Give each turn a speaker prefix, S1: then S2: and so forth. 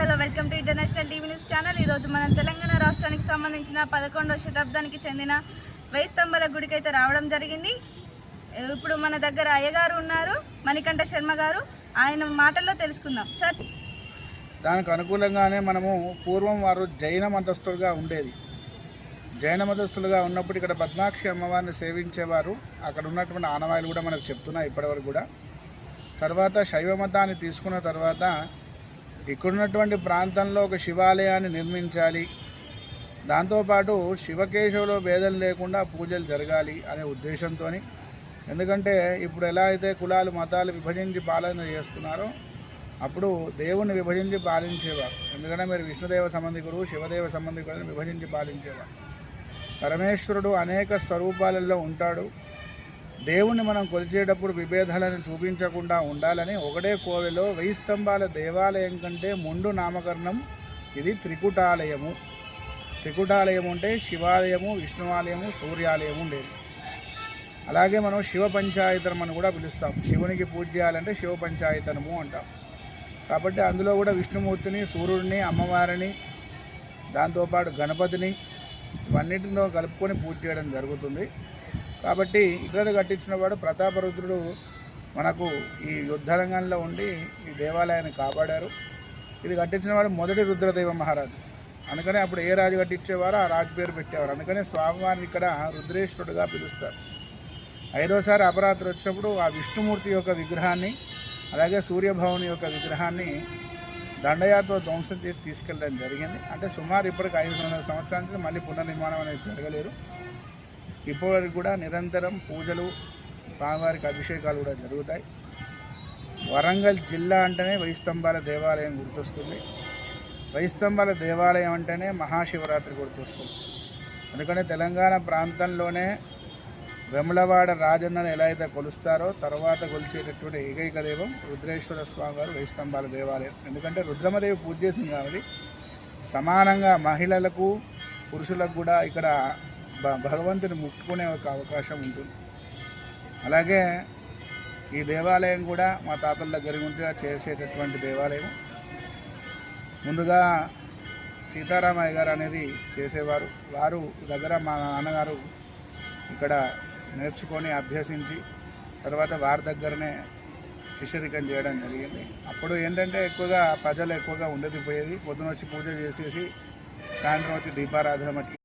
S1: Hello welcome to international TV news channel. ఈరోజు మనం తెలంగాణ రాష్ట్రానికి సంబంధించిన పదకొండవ శతాబ్దానికి చెందిన వెయ్యి స్తంభాల గుడికి అయితే రావడం జరిగింది. ఇప్పుడు మన దగ్గర అయ్యగారు ఉన్నారు మణికంఠ శర్మ గారు. ఆయన మాటల్లో తెలుసుకుందాం. సార్.
S2: దానికి అనుకూలంగానే మనము పూర్వం వారు జైన మతస్థులుగా ఉండేది. జైన మతస్థులుగా ఉన్నప్పుడు ఇక్కడ పద్మాక్షి అమ్మవారిని సేవించేవారు. అక్కడ ఉన్నటువంటి ఆనవాయిలు కూడా మనకు చెప్తున్నాయి ఇప్పటివరకు కూడా. తర్వాత శైవ మతాన్ని తీసుకున్న తర్వాత ఇక్కడున్నటువంటి ప్రాంతంలో ఒక శివాలయాన్ని నిర్మించాలి. దాంతోపాటు శివకేశవులో భేదం లేకుండా పూజలు జరగాలి అనే ఉద్దేశంతో ఎందుకంటే ఇప్పుడు ఎలా అయితే కులాలు మతాలు విభజించి పాలన చేస్తున్నారో అప్పుడు దేవుణ్ణి విభజించి పాలించేవారు. ఎందుకంటే మీరు విష్ణుదేవ సంబంధికుడు శివదేవ సంబంధికులను విభజించి పాలించేవారు. పరమేశ్వరుడు అనేక స్వరూపాలలో ఉంటాడు. దేవుణ్ణి మనం కొలిచేటప్పుడు విభేదాలను చూపించకుండా ఉండాలని ఒకటే కోవెలో వెయ్యి స్తంభాల దేవాలయం కంటే ముందు నామకరణం ఇది త్రికుటాలయము. త్రికుటాలయం అంటే శివాలయము విష్ణువాలయము సూర్యాలయము ఉండేది. అలాగే మనం శివ పంచాయతనం అని కూడా పిలుస్తాం. శివునికి పూజ చేయాలంటే శివ పంచాయతనము అంటాం. కాబట్టి అందులో కూడా విష్ణుమూర్తిని సూర్యుడిని అమ్మవారిని దాంతోపాటు గణపతిని ఇవన్నిటిలో కలుపుకొని పూజ చేయడం జరుగుతుంది. కాబట్టి ఇతరులు కట్టించిన వాడు ప్రతాపరుద్రుడు మనకు ఈ యుద్ధ రంగంలో ఉండి ఈ దేవాలయాన్ని కాపాడారు. ఇది కట్టించిన వాడు మొదటి రుద్రదేవ మహారాజు. అందుకనే అప్పుడు ఏ రాజు కట్టించేవారో ఆ రాజు పేరు పెట్టేవారు. అందుకనే స్వామివారిని ఇక్కడ రుద్రేశ్వరుడుగా పిలుస్తారు. ఐదోసారి అపరాత్రి వచ్చినప్పుడు ఆ విష్ణుమూర్తి యొక్క విగ్రహాన్ని అలాగే సూర్యభవని యొక్క విగ్రహాన్ని దండయాత్ర ధ్వంసం చేసి తీసుకెళ్ళడం జరిగింది. అంటే సుమారు ఇప్పటికి ఐదు వందల సంవత్సరాల నుంచి మళ్ళీ పునర్నిర్మాణం అనేది జరగలేదు. ఇప్పటివరకు కూడా నిరంతరం పూజలు స్వామివారికి అభిషేకాలు కూడా జరుగుతాయి. వరంగల్ జిల్లా అంటేనే వైస్తంభాల దేవాలయం గుర్తొస్తుంది. వైస్తంభాల దేవాలయం అంటేనే మహాశివరాత్రి గుర్తొస్తుంది. ఎందుకంటే తెలంగాణ ప్రాంతంలోనే వెములవాడ రాజన్నను ఎలా అయితే కొలుస్తారో తర్వాత కొలిచేటటువంటి ఏకైక దైవం రుద్రేశ్వర స్వామి వారు దేవాలయం. ఎందుకంటే రుద్రమదేవి పూజ చేసింది కాబట్టి సమానంగా మహిళలకు పురుషులకు కూడా ఇక్కడ భగవంతుని ముట్టుకునే ఒక అవకాశం ఉంటుంది. అలాగే ఈ దేవాలయం కూడా మా తాతల దగ్గర ఉంటే చేసేటటువంటి దేవాలయం. ముందుగా సీతారామయ్య గారు అనేది చేసేవారు. వారు దగ్గర మా నాన్నగారు ఇక్కడ నేర్చుకొని అభ్యసించి తర్వాత వారి దగ్గరనే శిష్యరికం చేయడం జరిగింది. అప్పుడు ఏంటంటే ఎక్కువగా ప్రజలు ఎక్కువగా ఉండేది పోయేది. పొద్దున వచ్చి పూజ చేసేసి సాయంత్రం వచ్చి దీపారాధన మట్టి